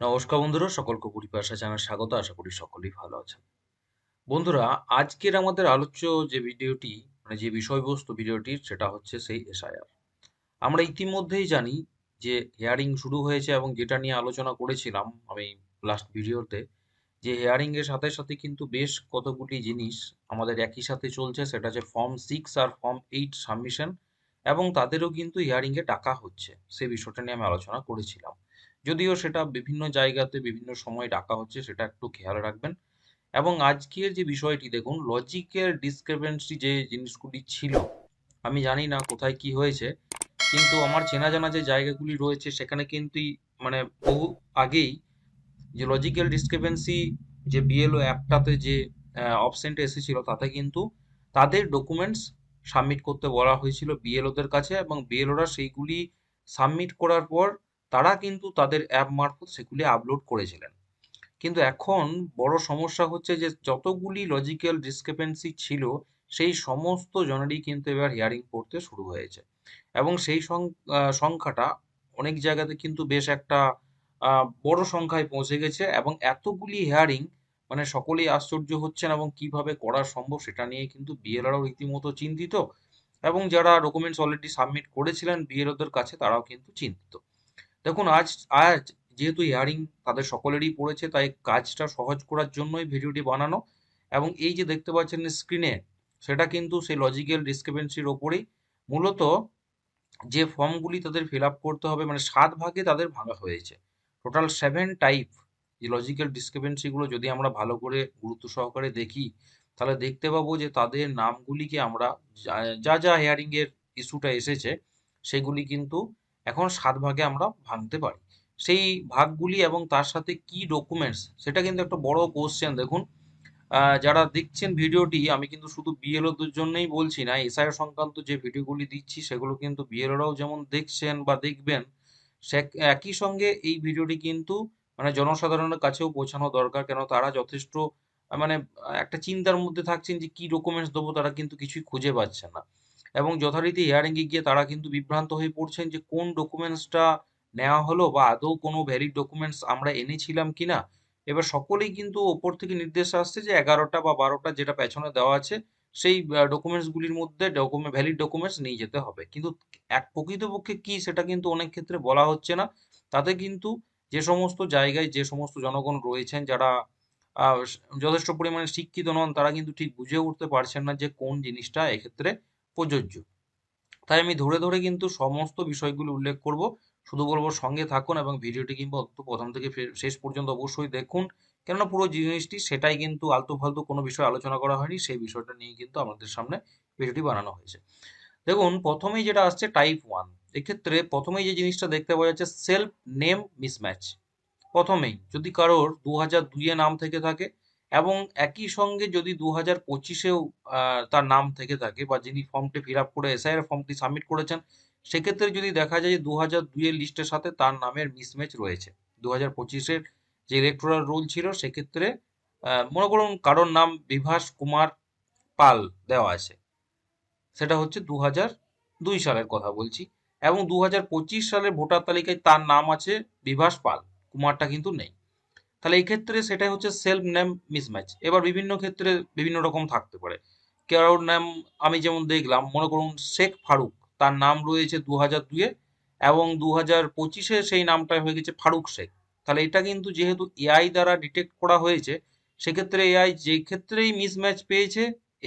নমস্কার বন্ধুরা, সকলকে পরিভাষা জানার স্বাগত, আশা করি সকলেই ভালো আছেন। বন্ধুরা, আজকের আমাদের আলোচ্য যে ভিডিওটি মানে যে বিষয়বস্তু ভিডিওটির, সেটা হচ্ছে সেই এসআইআর আমরা ইতিমধ্যেই জানি যে হিয়ারিং শুরু হয়েছে এবং যেটা নিয়ে আলোচনা করেছিলাম আমি লাস্ট ভিডিওতে, যে হিয়ারিং এর সাথে সাথে কিন্তু বেশ কতগুলি জিনিস আমাদের একই সাথে চলছে, সেটা হচ্ছে ফর্ম সিক্স আর ফর্ম এইট সাবমিশন এবং তাদেরও কিন্তু হিয়ারিং এ ডাকা হচ্ছে। সেই বিষয়টা নিয়ে আমি আলোচনা করেছিলাম। যদিও সেটা বিভিন্ন জায়গাতে বিভিন্ন সময় ডাকা হচ্ছে, সেটা একটু খেয়াল রাখবেন। এবং আজকের যে বিষয়টি, দেখুন লজিকের ডিসক্রিপেন্সি যে জিনিসগুলি ছিল, আমি জানি না কোথায় কি হয়েছে, কিন্তু আমার চেনা জানা যে জায়গাগুলি রয়েছে, সেখানে কিন্তু মানে বহু আগেই যে লজিক্যাল ডিসক্রিপেন্সি যে বিএলও অ্যাপটাতে যে অপশনটা এসেছিল, তাতে কিন্তু তাদের ডকুমেন্টস সাবমিট করতে বলা হয়েছিল বিএলওদের কাছে এবং বিএলওরা সেইগুলি সাবমিট করার পর তারা কিন্তু তাদের অ্যাপ মারফত সেগুলি আপলোড করেছিলেন। কিন্তু এখন বড় সমস্যা হচ্ছে যে যতগুলি লজিক্যাল ডিসক্রিপেন্সি ছিল, সেই সমস্ত জনেরই কিন্তু এবার হিয়ারিং করতে শুরু হয়েছে। এবং সেই সংখ্যাটা অনেক জায়গাতে কিন্তু বেশ একটা বড় সংখ্যায় পৌঁছে গেছে এবং এতগুলি হিয়ারিং মানে সকলেই আশ্চর্য হচ্ছেন এবং কীভাবে করা সম্ভব সেটা নিয়ে কিন্তু বিএলআরও রীতিমতো চিন্তিত। এবং যারা ডকুমেন্টস অলরেডি সাবমিট করেছিলেন বিএলওদের কাছে তারাও কিন্তু চিন্তিত। দেখুন, আজ আজ যেহেতু ইয়ারিং তাদের সকলেরই পড়েছে, তাই কাজটা সহজ করার জন্যই ভিডিওটি বানানো। এবং এই যে দেখতে পাচ্ছেন স্ক্রিনে সেটা কিন্তু সেই লজিক্যাল ডিসক্রিপেন্সির ওপরেই। মূলত যে ফর্মগুলি তাদের ফিল আপ করতে হবে মানে সাত ভাগে তাদের ভাঙা হয়েছে। টোটাল সেভেন টাইপ যে লজিক্যাল ডিসক্রিপেন্সিগুলো যদি আমরা ভালো করে গুরুত্ব সহকারে দেখি, তাহলে দেখতে পাবো যে তাদের নামগুলিকে আমরা, যা যা হিয়ারিংয়ের ইস্যুটা এসেছে, সেগুলি কিন্তু এখন সাত ভাগে আমরা ভাঙতে পারি। সেই ভাগগুলি এবং তার সাথে কি ডকুমেন্টস সেটা কিন্তু একটা বড় কোশ্চেন দেখুন যারা দেখছেন ভিডিওটি, আমি কিন্তু শুধু বিএলওদের জন্যই বলছি না এসআইআর সংক্রান্ত যে ভিডিওগুলি দিচ্ছি, সেগুলো কিন্তু বিএলওরাও যেমন দেখছেন বা দেখবেন, সে একই সঙ্গে এই ভিডিওটি কিন্তু মানে জনসাধারণের কাছেও পৌঁছানো দরকার, কেন তারা যথেষ্ট মানে একটা চিন্তার মধ্যে থাকছেন যে কি ডকুমেন্টস দেবো, তারা কিন্তু কিছুই খুঁজে পাচ্ছে না। এবং যথারীতি হিয়ারিংয়ে গিয়ে তারা কিন্তু বিভ্রান্ত হয়ে পড়ছেন যে কোন ডকুমেন্টসটা নেওয়া হলো বা আদৌ কোনো ভ্যালিড ডকুমেন্টস আমরা এনেছিলাম কিনা। এবার সকলেই কিন্তু ওপর থেকে নির্দেশ আসছে যে এগারোটা বা বারোটা যেটা পেছনে দেওয়া আছে, সেই ডকুমেন্টসগুলির মধ্যে ডকুমেন্ট ভ্যালিড ডকুমেন্টস নিয়ে যেতে হবে। কিন্তু এক প্রকৃতপক্ষে কি সেটা কিন্তু অনেক ক্ষেত্রে বলা হচ্ছে না। তাতে কিন্তু যে সমস্ত জায়গায় যে সমস্ত জনগণ রয়েছেন যারা যথেষ্ট পরিমাণে শিক্ষিত নন, তারা কিন্তু ঠিক বুঝে উঠতে পারছেন না যে কোন জিনিসটা এক্ষেত্রে প্রযোজ্য। তাই আমি ধরে ধরে কিন্তু সমস্ত বিষয়গুলো উল্লেখ করব। শুধু বলব সঙ্গে থাকুন এবং ভিডিওটি কিংবা অন্তত প্রথম থেকে শেষ পর্যন্ত অবশ্যই দেখুন। কেননা পুরো জিনিসটি সেটাই কিন্তু আলতু ফালতু কোনো বিষয় আলোচনা করা হয়নি, সেই বিষয়টা নিয়ে কিন্তু আমাদের সামনে ভিডিওটি বানানো হয়েছে। দেখুন, প্রথমেই যেটা আসছে টাইপ ওয়ান এক্ষেত্রে প্রথমেই যে জিনিসটা দেখতে পাওয়া যাচ্ছে সেলফ নেম মিসম্যাচ প্রথমেই যদি কারোর দু হাজার দুইয়ে নাম থেকে থাকে এবং একই সঙ্গে যদি দু হাজার পঁচিশেও তার নাম থেকে থাকে বা যিনি ফর্মটি ফিল আপ করে এসআইআর ফর্মটি সাবমিট করেছেন, সেক্ষেত্রে যদি দেখা যায় যে দু হাজার দুইয়ের লিস্টের সাথে তার নামের মিসম্যাচ রয়েছে। দু হাজার পঁচিশের যে ইলেকট্রাল রুল ছিল, সেক্ষেত্রে মনে করুন কারোর নাম বিভাস কুমার পাল দেওয়া আছে। সেটা হচ্ছে দু হাজার দুই সালের কথা বলছি এবং দু হাজার পঁচিশ সালের ভোটার তালিকায় তার নাম আছে বিভাস পাল। কুমারটা কিন্তু নেই। তাহলে এই ক্ষেত্রে সেটাই হচ্ছে সেলফ নেম মিসম্যাচ এবার বিভিন্ন ক্ষেত্রে বিভিন্ন রকম থাকতে পারে। কারোর নাম আমি যেমন দেখলাম, মনে করুন শেখ ফারুক, তার নাম রয়েছে দু হাজার দুয়ে এবং দু হাজার পঁচিশে সেই নামটা হয়ে গেছে ফারুক শেখ। তাহলে এটা কিন্তু যেহেতু এআই দ্বারা ডিটেক্ট করা হয়েছে, সেক্ষেত্রে এআই যে ক্ষেত্রেই মিসম্যাচ পেয়েছে,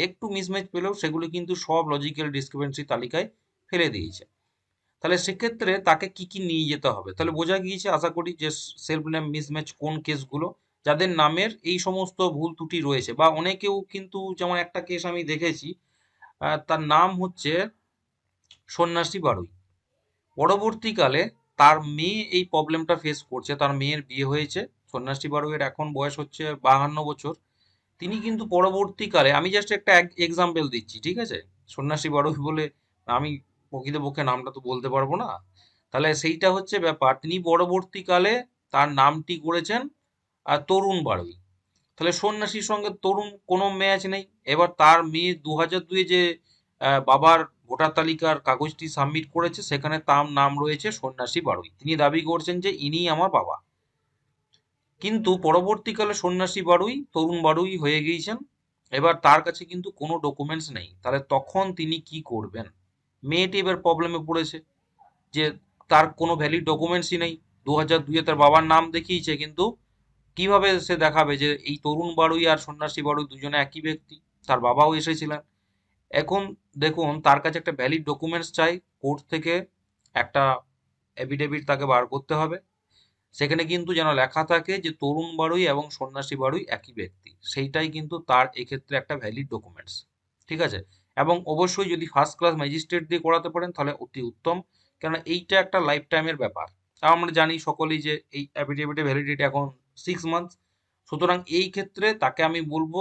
একটু মিসম্যাচ পেলেও সেগুলি কিন্তু সব লজিক্যাল ডিসক্রিপেন্সি তালিকায় ফেলে দিয়েছে। তাহলে সেক্ষেত্রে তাকে কি কি নিয়ে যেতে হবে? তাহলে বোঝা গিয়েছে, আশা করি যে সেলফ নেম মিসম্যাচ কোন কেসগুলো যাদের নামের এই সমস্ত ভুল ত্রুটি রয়েছে বা অনেকেও কিন্তু যেমন একটা কেস আমি দেখেছি তার নাম হচ্ছে সন্ন্যাসী বাড়ুই পরবর্তীকালে তার মেয়ে এই প্রবলেমটা ফেস করছে, তার মেয়ের বিয়ে হয়েছে, সন্ন্যাসী বাড়ুইয়ের এখন বয়স হচ্ছে বাহান্ন বছর। তিনি কিন্তু পরবর্তীকালে, আমি জাস্ট একটা এক্সাম্পল দিচ্ছি, ঠিক আছে? সন্ন্যাসী বাড়ুই বলে আমি প্রকৃতপক্ষে নামটা তো বলতে পারব না। তাহলে সেইটা হচ্ছে ব্যাপার। তিনি পরবর্তীকালে তার নামটি করেছেন তরুণ বাড়ুই তাহলে সন্ন্যাসীর সঙ্গে তরুণ কোনো ম্যাচ নেই। এবার তার মেয়ে দু হাজার দুয়ে যে বাবার ভোটার তালিকার কাগজটি সাবমিট করেছে, সেখানে তার নাম রয়েছে সন্ন্যাসী বাড়ুই তিনি দাবি করছেন যে ইনি আমার বাবা। কিন্তু পরবর্তীকালে সন্ন্যাসী বাড়ুই তরুণ বাড়ুই হয়ে গিয়েছেন। এবার তার কাছে কিন্তু কোনো ডকুমেন্টস নেই। তাহলে তখন তিনি কি করবেন? মেয়েটি এবার প্রবলেমে পড়েছে যে তার কোনো ভ্যালিড ডকুমেন্টসই নেই। দু হাজার দুইয়ে তার বাবার নাম দেখিয়েছে, কিন্তু কীভাবে সে দেখাবে যে এই তরুণ বাড়ুই আর সন্ন্যাসী বাড়ুই দুজনে একই ব্যক্তি? তার বাবাও এসেছিলেন। এখন দেখুন, তার কাছে একটা ভ্যালিড ডকুমেন্টস চাই, কোর্ট থেকে একটা এফিডেভিট তাকে বার করতে হবে। সেখানে কিন্তু যেন লেখা থাকে যে তরুণ বাড়ুই এবং সন্ন্যাসী বাড়ুই একই ব্যক্তি। সেইটাই কিন্তু তার এক্ষেত্রে একটা ভ্যালিড ডকুমেন্টস ঠিক আছে? এবং অবশ্যই যদি ফার্স্ট ক্লাস ম্যাজিস্ট্রেট দিয়ে করাতে পারেন, তাহলে অতি উত্তম। কেন এইটা একটা লাইফ টাইমের ব্যাপার। আর আমরা জানি সকলেই যে এই অ্যাফিডেভিটের ভ্যালিডিটি এখন সিক্স মান্থ সুতরাং এই ক্ষেত্রে তাকে আমি বলব,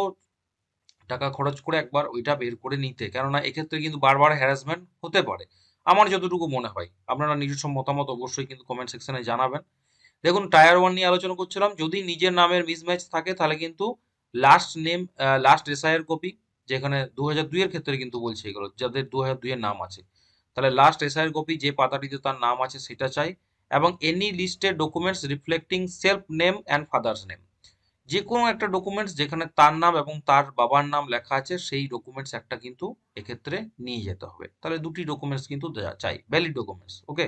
টাকা খরচ করে একবার ওইটা বের করে নিতে। কেননা এক্ষেত্রে কিন্তু বারবার হ্যারাসমেন্ট হতে পারে। আমার যতটুকু মনে হয়। আপনারা নিজস্ব মতামত অবশ্যই কিন্তু কমেন্ট সেকশনে জানাবেন। দেখুন টায়ার ওয়ান নিয়ে আলোচনা করছিলাম। যদি নিজের নামের মিসম্যাচ থাকে, তাহলে কিন্তু লাস্ট নেম লাস্ট এসআইয়ের কপি যেখানে দু হাজার ক্ষেত্রে কিন্তু বলছে এগুলো, যাদের দু হাজার নাম আছে। তাহলে লাস্ট এসআইয়ের কপি যে পাতাটিতে তার নাম আছে সেটা চাই, এবং any listed documents reflecting self name and father's name যে কোনো একটা ডকুমেন্টস যেখানে তার নাম এবং তার বাবার নাম লেখা আছে, সেই ডকুমেন্টস একটা কিন্তু এক্ষেত্রে নিয়ে যেতে হবে। তাহলে দুটি ডকুমেন্টস কিন্তু চাই valid documents okay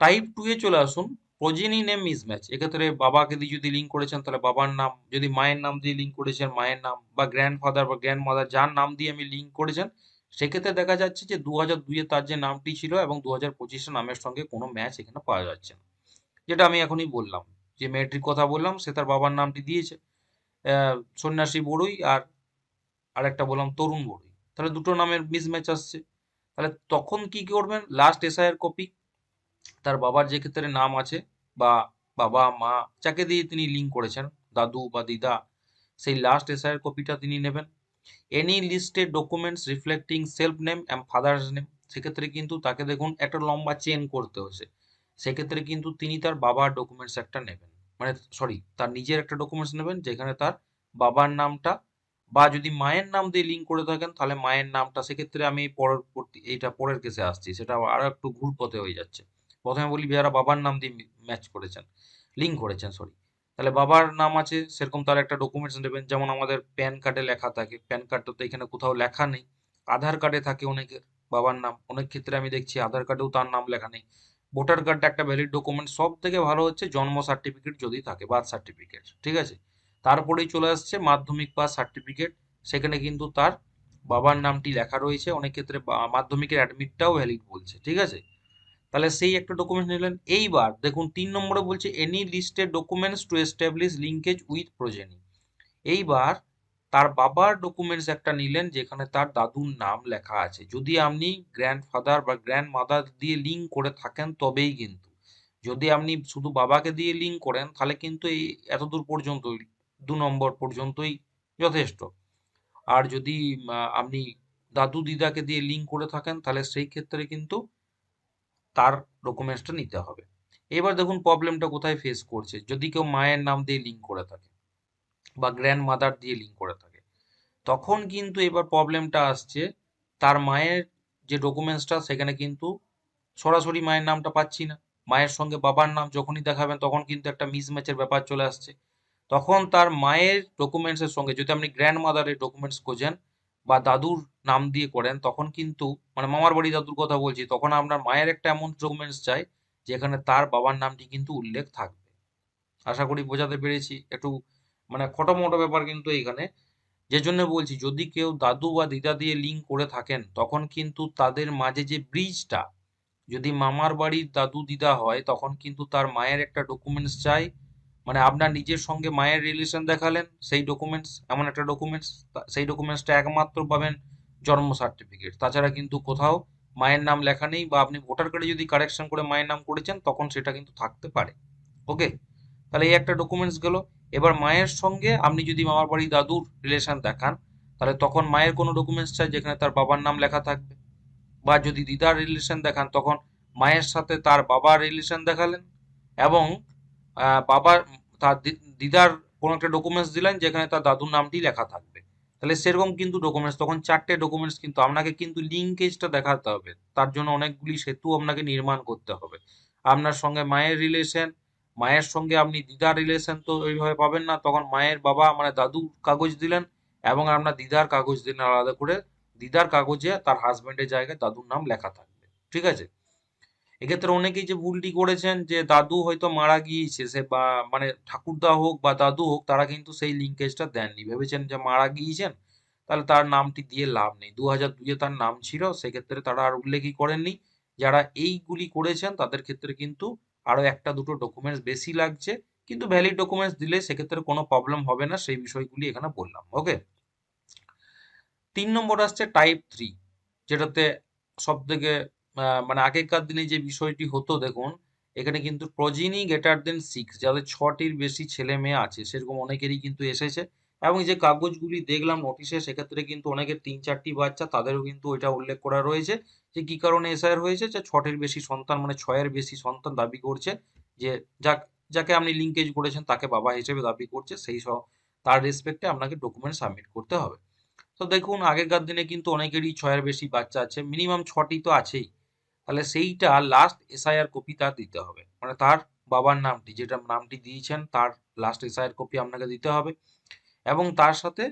type two এ চলে আসুন। প্রজেনি নেম মিসম্যাচ এক্ষেত্রে বাবাকে দিয়ে যদি লিঙ্ক করেছেন, তাহলে বাবার নাম, যদি মায়ের নাম দিয়ে লিঙ্ক করেছেন, মায়ের নাম বা গ্র্যান্ড ফাদার বা গ্র্যান্ড মাদার যার নাম দিয়ে আমি লিঙ্ক করেছেন, সেক্ষেত্রে দেখা যাচ্ছে যে দু হাজার দুইয়ে তার যে নামটি ছিল এবং দু হাজার পঁচিশের নামের সঙ্গে কোনো ম্যাচ এখানে পাওয়া যাচ্ছে না। যেটা আমি এখনই বললাম, যে মেয়েটির কথা বললাম, সে তার বাবার নামটি দিয়েছে। সন্ন্যাসী বড়ুই আর আরেকটা বললাম তরুণ বড়ুই। তাহলে দুটো নামের মিসম্যাচ আসছে। তাহলে তখন কি করবেন? লাস্ট এসআইয়ের কপি তার বাবার যে ক্ষেত্রে নাম আছে বা বাবা, মা, যাকে দিয়ে তিনি লিঙ্ক করেছেন, দাদু বা দিদা, সেই লাস্ট এসআইয়ের কপিটা তিনি নেবেন। Any listed documents reflecting self name and father's name সেক্ষেত্রে কিন্তু তাকে দেখুন একটা লম্বা চেন করতে হয়েছে। সেক্ষেত্রে কিন্তু তিনি তার বাবার ডকুমেন্টস একটা নেবেন। মানে সরি তার নিজের একটা ডকুমেন্টস নেবেন, যেখানে তার বাবার নামটা বা যদি মায়ের নাম দিয়ে লিঙ্ক করে থাকেন, তাহলে মায়ের নামটা সেক্ষেত্রে আমি পরবর্তী, এইটা পরের কেসে আসছি, সেটা আরও একটু ঘুর পথে হয়ে যাচ্ছে। প্রথমে বলি যারা বাবার নাম দিয়ে ম্যাচ করেছেন, লিঙ্ক করেছেন সরি তাহলে বাবার নাম আছে, সেরকম তার একটা ডকুমেন্টস নেবেন, যেমন আমাদের প্যান কার্ডে লেখা থাকে। প্যান কার্ডটা তো এখানে কোথাও লেখা নেই। আধার কার্ডে থাকে অনেকের বাবার নাম। অনেক ক্ষেত্রে আমি দেখছি আধার কার্ডেও তার নাম লেখা নেই। ভোটার কার্ডটা একটা ভ্যালিড ডকুমেন্ট সব থেকে ভালো হচ্ছে জন্ম সার্টিফিকেট যদি থাকে বার্থ সার্টিফিকেট ঠিক আছে? তারপরেই চলে আসছে মাধ্যমিক পাস সার্টিফিকেট সেখানে কিন্তু তার বাবার নামটি লেখা রয়েছে। অনেক ক্ষেত্রে মাধ্যমিকের অ্যাডমিটটাও ভ্যালিড বলছে, ঠিক আছে? তাহলে সেই একটা ডকুমেন্টস নিলেন। এইবার দেখুন, তিন নম্বরে বলছে any listed documents to establish linkage with progeny এইবার তার বাবার ডকুমেন্টস একটা নিলেন, যেখানে তার দাদুর নাম লেখা আছে। যদি আপনি গ্র্যান্ড ফাদার বা গ্র্যান্ড মাদার দিয়ে লিঙ্ক করে থাকেন, তবেই কিন্তু। যদি আপনি শুধু বাবাকে দিয়ে লিঙ্ক করেন, তাহলে কিন্তু এই এতদূর পর্যন্ত দু নম্বর পর্যন্তই যথেষ্ট। আর যদি আপনি দাদু দিদাকে দিয়ে লিঙ্ক করে থাকেন, তাহলে সেই ক্ষেত্রে কিন্তু তার ডকুমেন্টসটা নিতে হবে। এবার দেখুন প্রবলেমটা কোথায় ফেস করছে। যদি কেউ মায়ের নাম দিয়ে লিঙ্ক করে থাকে বা গ্র্যান্ড মাদার দিয়ে লিঙ্ক করে থাকে, তখন কিন্তু এবার প্রবলেমটা আসছে তার মায়ের যে ডকুমেন্টসটা সেখানে কিন্তু সরাসরি মায়ের নামটা পাচ্ছি না। মায়ের সঙ্গে বাবার নাম যখনই দেখাবেন, তখন কিন্তু একটা মিসম্যাচের ব্যাপার চলে আসছে। তখন তার মায়ের ডকুমেন্টসের সঙ্গে, যদি আপনি গ্র্যান্ড মাদারের ডকুমেন্টস খোঁজেন বা দাদুর নাম দিয়ে করেন, তখন কিন্তু মানে মামার বাড়ি দাদুর কথা বলছি, তখন আপনার মায়ের একটা এমন ডকুমেন্টস চাই, যেখানে তার বাবার নামটি কিন্তু উল্লেখ থাকবে। আশা করি বোঝাতে পেরেছি, একটু মানে খটো মোটো ব্যাপার কিন্তু এইখানে। যে জন্য বলছি, যদি কেউ দাদু বা দিদা দিয়ে লিঙ্ক করে থাকেন, তখন কিন্তু তাদের মাঝে যে ব্রিজটা যদি মামার বাড়ির দাদু দিদা হয়, তখন কিন্তু তার মায়ের একটা ডকুমেন্টস চাই মানে আপনার নিজের সঙ্গে মায়ের রিলেশন দেখালেন, সেই ডকুমেন্টস এমন একটা ডকুমেন্টস সেই ডকুমেন্টসটা একমাত্র পাবেন জন্ম সার্টিফিকেট তাছাড়া কিন্তু কোথাও মায়ের নাম লেখা নেই বা আপনি ভোটার কার্ডে যদি কারেকশন করে মায়ের নাম করেছেন, তখন সেটা কিন্তু থাকতে পারে। ওকে তাহলে এই একটা ডকুমেন্টস গেল। এবার মায়ের সঙ্গে আপনি যদি মামার বাড়ি দাদুর রিলেশন দেখান, তাহলে তখন মায়ের কোনো ডকুমেন্টস চাই যেখানে তার বাবার নাম লেখা থাকবে? বা যদি দিদার রিলেশন দেখান, তখন মায়ের সাথে তার বাবার রিলেশন দেখালেন? এবং বাবার, তার দিদার কোনো একটা ডকুমেন্টস দিলেন যেখানে তার দাদুর নামটি লেখা থাকবে। তাহলে সেরকম কিন্তু ডকুমেন্টস তখন চারটে ডকুমেন্টস কিন্তু আপনাকে কিন্তু লিঙ্কেজটা দেখাতে হবে। তার জন্য অনেকগুলি সেতু আপনাকে নির্মাণ করতে হবে। আপনার সঙ্গে মায়ের রিলেশন মায়ের সঙ্গে আপনি দিদার রিলেশন তো ওইভাবে পাবেন না। তখন মায়ের বাবা মানে দাদু কাগজ দিলেন এবং আপনার দিদার কাগজ দিলেন আলাদা করে। দিদার কাগজে তার হাজবেন্ডের জায়গায় দাদুর নাম লেখা থাকবে। ঠিক আছে? এক্ষেত্রে অনেকেই যে ভুলটি করেছেন যে দাদু হয়তো মারা গিয়েছে, সে বা মানে ঠাকুরদা হোক বা দাদু হোক, তারা কিন্তু সেই লিঙ্কেজটা দেননি। ভেবেছেন যে মারা গিয়েছেন, তাহলে তার নামটি দিয়ে লাভ নেই। দু হাজার দুইয়ে তার নাম ছিল, সেক্ষেত্রে তারা আর উল্লেখই করেননি। যারা এইগুলি করেছেন, তাদের ক্ষেত্রে কিন্তু আরও একটা দুটো ডকুমেন্টস বেশি লাগছে। কিন্তু ভ্যালিড ডকুমেন্টস দিলে সেক্ষেত্রে কোনো প্রবলেম হবে না, সেই বিষয়গুলি এখানে বললাম। ওকে তিন নম্বর আসছে টাইপ থ্রি যেটাতে সব থেকে মানে আগেকার দিনে যে বিষয়টি হতো, দেখুন, এখানে কিন্তু প্রজিনি গেটার দেন সিক্স, যাদের ছটির বেশি ছেলে মেয়ে আছে, সেরকম অনেকেরই কিন্তু এসেছে। এবং যে কাগজগুলি দেখলাম নোটিশে সেক্ষেত্রে কিন্তু অনেকের তিন চারটি বাচ্চা, তাদেরও কিন্তু ওইটা উল্লেখ করা রয়েছে যে কি কারণে এসআইআর হয়েছে, যে ছটের বেশি সন্তান মানে ছয়ের বেশি সন্তান দাবি করছে, যে যাক, যাকে আপনি লিঙ্কেজ করেছেন, তাকে বাবা হিসেবে দাবি করছে, সেই সব, তার রেসপেক্টে আপনাকে ডকুমেন্ট সাবমিট করতে হবে। তো দেখুন, আগেকার দিনে কিন্তু অনেকেরই ছয়ের বেশি বাচ্চা আছে মিনিমাম ছটি তো আছেই। তাহলে সেইটা লাস্ট এসআইআর কপি তার দিতে হবে। মানে তার বাবার নামটি, যেটা নামটি দিয়েছেন, তার লাস্ট এসআইআর কপি আপনাকে দিতে হবে। এবং তার সাথে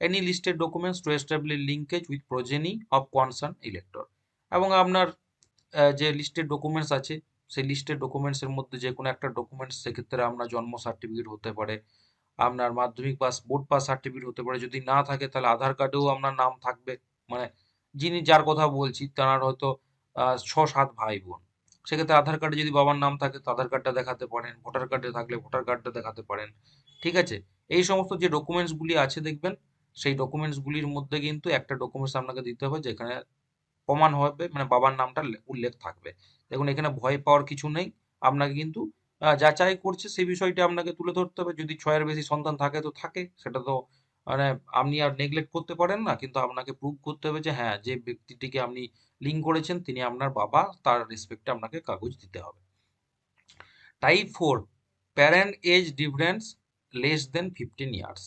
any listed documents to establish linkage with progeny of concern elector এবং আপনার যে লিস্টেড ডকুমেন্টস আছে, সেই লিস্টেড ডকুমেন্টসের মধ্যে যে কোনো একটা ডকুমেন্টস সেক্ষেত্রে আপনার জন্ম সার্টিফিকেট হতে পারে, আপনার মাধ্যমিক পাস বোর্ড পাস সার্টিফিকেট হতে পারে। যদি না থাকে, তাহলে আধার কার্ডেও আপনার নাম থাকবে। মানে যিনি, যার কথা বলছি, তার হয়তো ছ সাত ভাই বোন সেক্ষেত্রে আধার কার্ডে যদি বাবার নাম থাকে তো আধার কার্ডটা দেখাতে পারেন, ভোটার কার্ডে থাকলে ভোটার কার্ডটা দেখাতে পারেন, ঠিক আছে? এই সমস্ত যে ডকুমেন্টসগুলি আছে দেখবেন, সেই ডকুমেন্টসগুলির মধ্যে কিন্তু একটা ডকুমেন্টস আপনাকে দিতে হবে যেখানে প্রমাণ হবে মানে বাবার নামটা উল্লেখ থাকবে। দেখুন, এখানে ভয় পাওয়ার কিছু নেই। আপনাকে কিন্তু যাচাই করছে সেই বিষয়টা আপনাকে তুলে ধরতে হবে। যদি ছয়ের বেশি সন্তান থাকে তো থাকে, সেটা তো মানে আপনি আর নেগলেক্ট করতে পারেন না। কিন্তু আপনাকে প্রুভ করতে হবে যে হ্যাঁ যে ব্যক্তিটিকে আপনি লিঙ্ক করেছেন, তিনি আপনার বাবা, তার রেসপেক্টে আপনাকে কাগজ দিতে হবে। Type four parent age difference less than fifteen years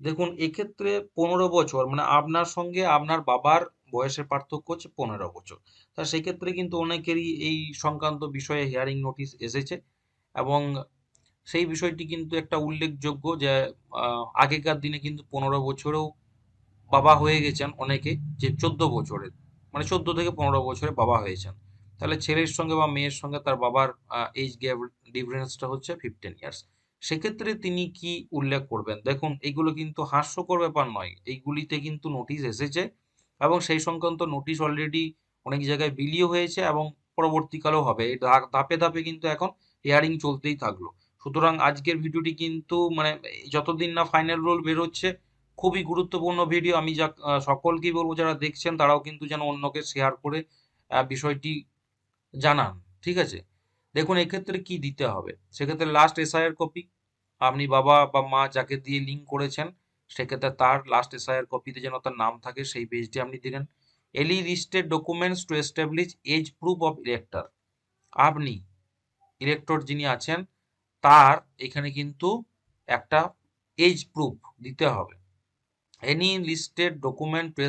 দেখুন, এক্ষেত্রে পনেরো বছর মানে আপনার সঙ্গে আপনার বাবার বয়সের পার্থক্য হচ্ছে পনেরো বছর। তা সেক্ষেত্রে কিন্তু অনেকেরই এই সংক্রান্ত বিষয়ে হিয়ারিং নোটিশ এসেছে এবং সেই বিষয়টি কিন্তু একটা উল্লেখযোগ্য যে আগেকার দিনে কিন্তু পনেরো বছরেও বাবা হয়ে গেছেন অনেকে যে চোদ্দ বছরের মানে চোদ্দ থেকে পনেরো বছরে বাবা হয়েছেন। তাহলে ছেলের সঙ্গে বা মেয়ের সঙ্গে তার বাবার এজ গ্যাপ ডিফারেন্সটা হচ্ছে ফিফটিন ইয়ার্স সেক্ষেত্রে তিনি কি উল্লেখ করবেন? দেখুন এইগুলো কিন্তু হাস্যকর ব্যাপার নয়। এইগুলিতে কিন্তু নোটিশ এসেছে এবং সেই সংক্রান্ত নোটিশ অলরেডি অনেক জায়গায় বিলিও হয়েছে এবং পরবর্তীকালেও হবে। ধাপে ধাপে কিন্তু এখন হিয়ারিং চলতেই থাকল। সুতরাং আজকের ভিডিওটি কিন্তু মানে যতদিন না ফাইনাল রোল বেরোচ্ছে, খুবই গুরুত্বপূর্ণ ভিডিও আমি যা সকলকেই বলব, যারা দেখছেন, তারাও কিন্তু যেন অন্যকে শেয়ার করে বিষয়টি জানান, ঠিক আছে? দেখুন, এক্ষেত্রে কি দিতে হবে? সেক্ষেত্রে লাস্ট এসআইআর কপি আপনি বাবা বা মা যাকে দিয়ে লিঙ্ক করেছেন, সেক্ষেত্রে তার লাস্ট এসআইআর কপিতে যেন তার নাম থাকে, সেই পেজটি আপনি দিলেন। Any listed documents to establish age proof of elector আপনি ইলেক্টর যিনি আছেন তার এখানে কিন্তু একটা এজ প্রুফ দিতে হবে। Any listed document to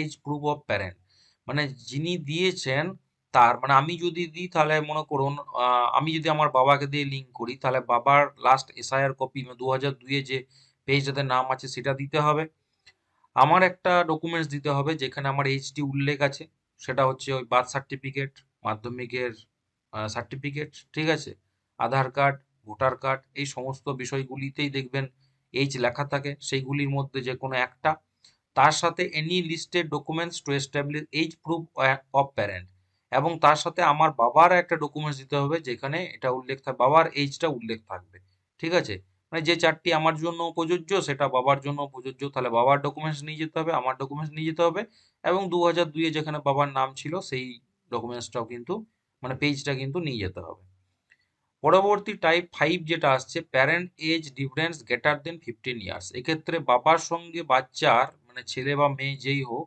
age proof of parent মানে যিনি দিয়েছেন তার মানে আমি যদি দিই তাহলে মনে করুন আমি যদি আমার বাবাকে দিয়ে লিঙ্ক করি, তাহলে বাবার লাস্ট এসআইআর কপি দু হাজার দুইয়ে যে পেজটাতে নাম আছে সেটা দিতে হবে। আমার একটা ডকুমেন্টস দিতে হবে যেখানে আমার এইচডি উল্লেখ আছে, সেটা হচ্ছে ওই বার্থ সার্টিফিকেট মাধ্যমিকের সার্টিফিকেট ঠিক আছে? আধার কার্ড ভোটার কার্ড, এই সমস্ত বিষয়গুলিতেই দেখবেন এইচ লেখা থাকে, সেইগুলির মধ্যে যে কোনো একটা। তার সাথে any listed documents to establish age proof of parent এবং তার সাথে আমার বাবার একটা ডকুমেন্টস দিতে হবে যেখানে এটা উল্লেখ থাকবে বাবার এইজটা উল্লেখ থাকবে। ঠিক আছে? মানে যে চারটি আমার জন্য প্রযোজ্য, সেটা বাবার জন্য প্রযোজ্য, তাহলে বাবার ডকুমেন্টস নিয়ে যেতে হবে, আমার ডকুমেন্টস নিয়ে যেতে হবে এবং দু হাজার দুইয়ে যেখানে বাবার নাম ছিল, সেই ডকুমেন্টসটাও কিন্তু মানে পেজটা কিন্তু নিয়ে যেতে হবে। পরবর্তী টাইপ ফাইভ যেটা আসছে parent age difference greater than fifteen years এক্ষেত্রে বাবার সঙ্গে বাচ্চার মানে ছেলে বা মেয়ে যেই হোক,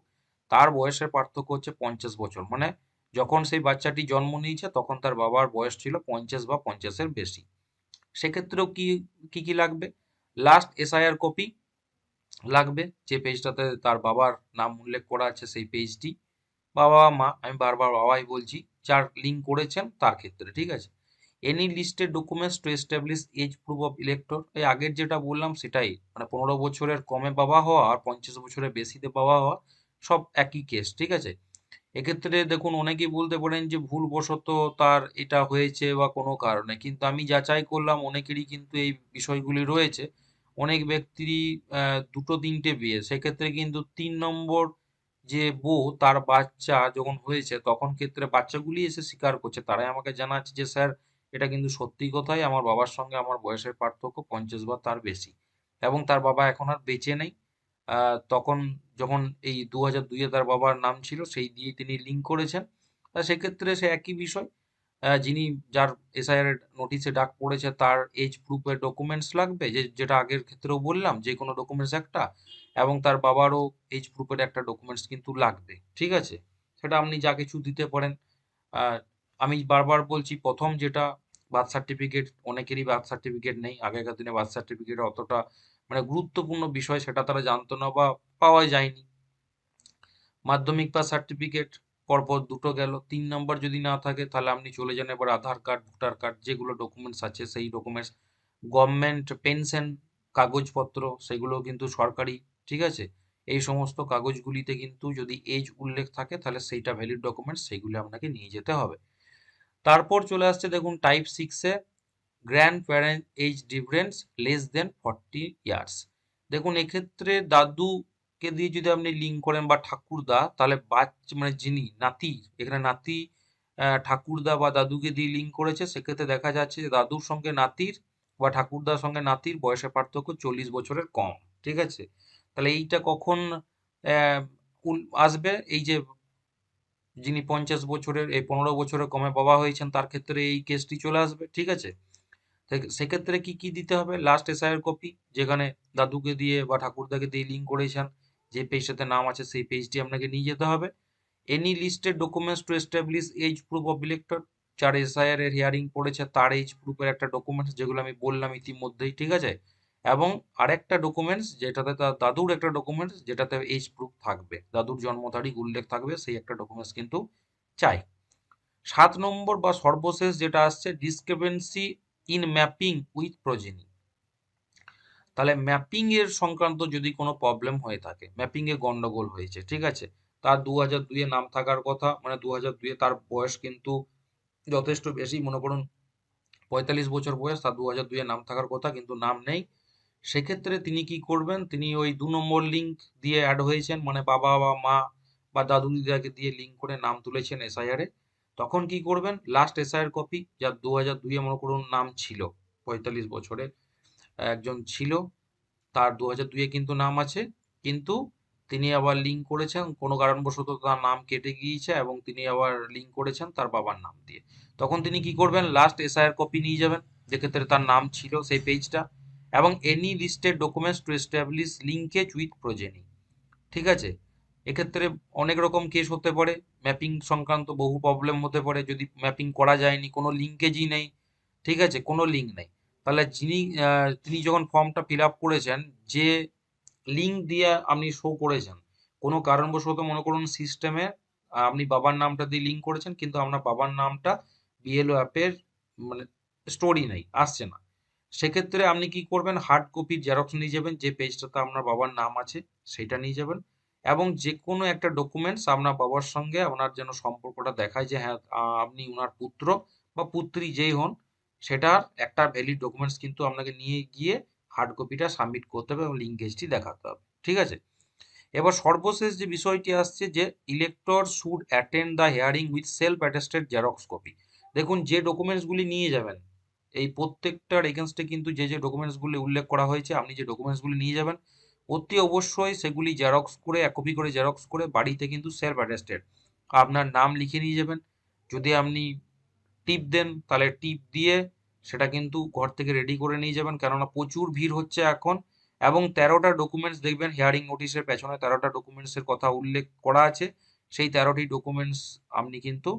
তার বয়সের পার্থক্য হচ্ছে পঞ্চাশ বছর। মানে যখন সেই বাচ্চাটি জন্ম নিয়েছে, তখন তার বাবার বয়স ছিল পঞ্চাশ বা পঞ্চাশের বেশি। সেক্ষেত্রেও কি কি কি লাগবে? লাস্ট এসআইআর কপি লাগবে, যে পেজটাতে তার বাবার নাম উল্লেখ করা আছে সেই পেজটি বাবা মা আমি বারবার বাবাই বলছি, যার লিঙ্ক করেছেন তার ক্ষেত্রে, ঠিক আছে? Any listed documents to establish age proof of elector এই আগের যেটা বললাম সেটাই। মানে পনেরো বছরের কমে পাওয়া হওয়া আর পঞ্চাশ বছরের বেশিতে বাবা হওয়া সব একই কেস ঠিক আছে? এক্ষেত্রে দেখুন, অনেকেই বলতে পারেন যে ভুলবশত তার এটা হয়েছে বা কোনো কারণে। কিন্তু আমি যাচাই করলাম, অনেকেরই কিন্তু এই বিষয়গুলি রয়েছে। অনেক ব্যক্তিরই দুটো তিনটে বিয়ে। সেক্ষেত্রে কিন্তু তিন নম্বর যে বউ, তার বাচ্চা যখন হয়েছে, তখন ক্ষেত্রে বাচ্চাগুলি এসে স্বীকার করছে। তারাই আমাকে জানাচ্ছে যে, স্যার এটা কিন্তু সত্যি কথাই আমার বাবার সঙ্গে আমার বয়সের পার্থক্য পঞ্চাশ বা তার বেশি। এবং তার বাবা এখন আর বেঁচে নেই। তখন যখন এই দু হাজার দুইয়ে তার বাবার নাম ছিল, সেই দিয়ে তিনি লিঙ্ক করেছেন। তা সেক্ষেত্রে সে একই বিষয়। যিনি যার এসআইআর নোটিশে ডাক পড়েছে, তার এজ প্রুফের ডকুমেন্টস লাগবে, যে, যেটা আগের ক্ষেত্রেও বললাম, যে, কোনো ডকুমেন্টস একটা, এবং তার বাবারও এজ প্রুফের একটা ডকুমেন্টস কিন্তু লাগবে। ঠিক আছে? সেটা আপনি যা কিছু দিতে পারেন আমি বারবার বলছি, প্রথম যেটা বার্থ সার্টিফিকেট অনেকেরই বার্থ সার্টিফিকেট নেই, আগেকার দিনে বার্থ সার্টিফিকেট অতটা মানে গুরুত্বপূর্ণ বিষয় সেটা তারা জানতো না বা পাওয়া যায়নি। মাধ্যমিক পাস সার্টিফিকেট পরপর দুটো গেল, তিন নম্বর যদি না থাকে তাহলে আপনি চলে যান এবার আধার কার্ড ভোটার কার্ড যেগুলো ডকুমেন্টস আছে সেই ডকুমেন্টস গভর্নমেন্ট পেনশন কাগজপত্র সেগুলো কিন্তু সরকারি, ঠিক আছে? এই সমস্ত কাগজগুলিতে কিন্তু যদি এজ উল্লেখ থাকে তাহলে সেইটা ভ্যালিড ডকুমেন্টস সেইগুলো আপনাকে নিয়ে যেতে হবে। তারপর চলে আসছে দেখুন টাইপ সিক্সে grandparent age difference less than forty years দেখুন এক্ষেত্রে দাদুকে দিয়ে যদি আপনি লিঙ্ক করেন বা ঠাকুরদা, তাহলে বাচ্চা মানে যিনি নাতি, এখানে নাতি ঠাকুরদা বা দাদুকে দিয়ে লিঙ্ক করেছে, সেক্ষেত্রে দেখা যাচ্ছে যে দাদুর সঙ্গে নাতির বা ঠাকুরদার সঙ্গে নাতির বয়সের পার্থক্য চল্লিশ বছরের কম, ঠিক আছে? তাহলে এইটা কখন আসবে? এই যে যিনি পঞ্চাশ বছরের, এই পনেরো বছরের কমে বাবা হয়েছেন, তার ক্ষেত্রে এই কেসটি চলে আসবে, ঠিক আছে? সেক্ষেত্রে কি কি দিতে হবে? লাস্ট এসআইয়ের কপি যেখানে দাদুকে দিয়ে বা ঠাকুরদাকে দিয়ে লিঙ্ক করেছেন, যে পেজটাতে নাম আছে, সেই পেজটি আপনাকে নিয়ে যেতে হবে। Any listed documents to establish age proof of elector যার এসআইআর এর হিয়ারিং পড়েছে, তার এজ প্রুফের একটা ডকুমেন্টস যেগুলো আমি বললাম ইতিমধ্যেই, ঠিক আছে? এবং আরেকটা ডকুমেন্টস যেটাতে তার দাদুর একটা ডকুমেন্টস যেটাতে এজ প্রুফ থাকবে। দাদুর জন্ম তারিখ উল্লেখ থাকবে, সেই একটা ডকুমেন্টস কিন্তু চাই। সাত নম্বর বা সর্বশেষ যেটা আসছে discrepancy in mapping with progeny তাহলে ম্যাপিং এর সংক্রান্ত যদি কোনো প্রবলেম হয়ে থাকে ম্যাপিং এ গন্ডগোল হয়েছে, ঠিক আছে? তার দু হাজার দুইয়ে নাম থাকার কথা মানে দু হাজার দুইয়ে তার বয়স কিন্তু যথেষ্ট বেশি, মনে করুন পঁয়তাল্লিশ বছর বয়স, তার দু হাজার দুইয়ে নাম থাকার কথা কিন্তু নাম নেই। সেক্ষেত্রে তিনি কি করবেন? তিনি ওই দু নম্বর লিঙ্ক দিয়ে অ্যাড হয়েছেন। মানে বাবা বা মা বা দাদু দিদাকে দিয়ে লিঙ্ক করে নাম তুলেছেন এসআইআর তখন কি করবেন? লাস্ট এসআইআর কপি যার দু হাজার দুইয়ে মনে করুন নাম ছিল, পঁয়তাল্লিশ বছরে। একজন ছিল, তার দু হাজার দুইয়ে কিন্তু নাম আছে। কিন্তু তিনি আবার লিঙ্ক করেছেন, কোনো কারণবশত তার নাম কেটে গিয়েছে এবং তিনি আবার লিঙ্ক করেছেন তার বাবার নাম দিয়ে। তখন তিনি কি করবেন? লাস্ট এসআইআর কপি নিয়ে যাবেন। যেক্ষেত্রে তার নাম ছিল সেই পেজটা এবং any listed documents to establish linkage with progeny ঠিক আছে? এক্ষেত্রে অনেক রকম কেস হতে পারে ম্যাপিং সংক্রান্ত বহু প্রবলেম হতে পারে, যদি ম্যাপিং করা যায়নি, কোনো লিঙ্কেজই নেই, ঠিক আছে? কোনো লিঙ্ক নেই। তাহলে যিনি তিনি যখন ফর্মটা ফিল আপ করেছেন, যে লিঙ্ক দিয়ে আপনি শো করেছেন, কোনো কারণবশত মনে করুন সিস্টেমে আপনি বাবার নামটা দিয়ে লিঙ্ক করেছেন, কিন্তু আপনার বাবার নামটা বিএলও অ্যাপের মানে স্টোরি নেই, আসছে না। সেক্ষেত্রে আপনি কি করবেন? হার্ড কপির জেরক্স নিয়ে যাবেন। যে পেজটাতে আপনার বাবার নাম আছে, সেটা নিয়ে যাবেন। এবং যে কোনো একটা ডকুমেন্টস আপনার বাবার সঙ্গে আপনার যেন সম্পর্কটা দেখায় যে হ্যাঁ আপনি ওনার পুত্র বা পুত্রী যেই হন, সেটার একটা ভ্যালিড ডকুমেন্টস কিন্তু আপনাকে নিয়ে গিয়ে হার্ড কপিটা সাবমিট করতে হবে এবং লিঙ্কেজটি দেখাতে হবে। ঠিক আছে? এবার সর্বশেষ যে বিষয়টি আসছে যে elector should attend the hearing with self attested xerox copy দেখুন, যে ডকুমেন্টসগুলি নিয়ে যাবেন এই প্রত্যেকটার এগেনস্টে কিন্তু যে যে ডকুমেন্টসগুলি উল্লেখ করা হয়েছে, আপনি যে ডকুমেন্টসগুলি নিয়ে যাবেন, অতি অবশ্যই সেগুলি জেরক্স করে, এক কপি করে জেরক্স করে বাড়িতে কিন্তু সেলফ অ্যাটেস্টেড আপনার নাম লিখে নিয়ে যাবেন। যদি আপনি টিপ দেন, তাহলে টিপ দিয়ে সেটা কিন্তু ঘর থেকে রেডি করে নিয়ে যাবেন। কেননা প্রচুর ভিড় হচ্ছে এখন এবং তেরোটা ডকুমেন্টস দেখবেন হিয়ারিং নোটিশের পেছনে তেরোটা ডকুমেন্টসের কথা উল্লেখ করা আছে। সেই তেরোটি ডকুমেন্টস আপনি কিন্তু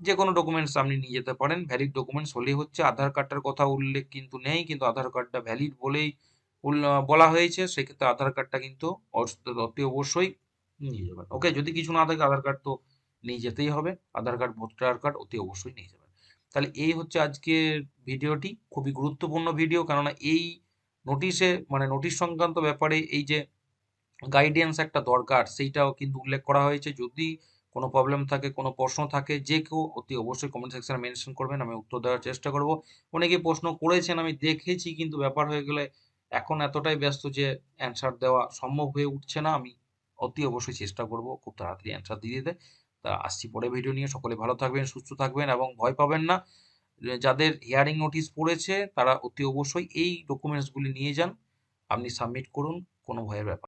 যে কোনো ডকুমেন্টস আপনি নিয়ে যেতে পারেন। ভ্যালিড ডকুমেন্টস হলেই হচ্ছে আধার কার্ডটার কথা উল্লেখ কিন্তু নেই, কিন্তু আধার কার্ডটা ভ্যালিড বলেই বলা হয়েছে। সেক্ষেত্রে আধার কার্ডটা কিন্তু অতি অবশ্যই নিয়ে যাবেন। ওকে যদি কিছু না থাকে আধার কার্ড তো নিয়ে যেতেই হবে। আধার কার্ড ভোটার কার্ড অতি অবশ্যই নিয়ে যাবেন। তাহলে এই হচ্ছে আজকের ভিডিওটি। খুবই গুরুত্বপূর্ণ ভিডিও কেননা এই নোটিশে মানে নোটিশ সংক্রান্ত ব্যাপারে এই যে গাইডেন্স একটা দরকার, সেইটাও কিন্তু উল্লেখ করা হয়েছে। যদি কোনো প্রবলেম থাকে, কোনো প্রশ্ন থাকে, যে কেউ অতি অবশ্যই কমেন্ট সেকশনে মেনশন করবেন, আমি উত্তর দেওয়ার চেষ্টা করব। অনেকে প্রশ্ন করেছেন, আমি দেখেছি, কিন্তু ব্যাপার হয়ে গেলে এখন এতটাই ব্যস্ত যে অ্যান্সার দেওয়া সম্ভব হয়ে উঠছে না, আমি অতি অবশ্যই চেষ্টা করব, খুব তাড়াতাড়ি অ্যান্সার দিয়ে দিতে। তা আসছি পরে ভিডিও নিয়ে, সকলে ভালো থাকবেন, সুস্থ থাকবেন এবং ভয় পাবেন না। যাদের হিয়ারিং নোটিশ পড়েছে, তারা অতি অবশ্যই এই ডকুমেন্টসগুলি নিয়ে যান, আপনি সাবমিট করুন, কোনো ভয়ের ব্যাপার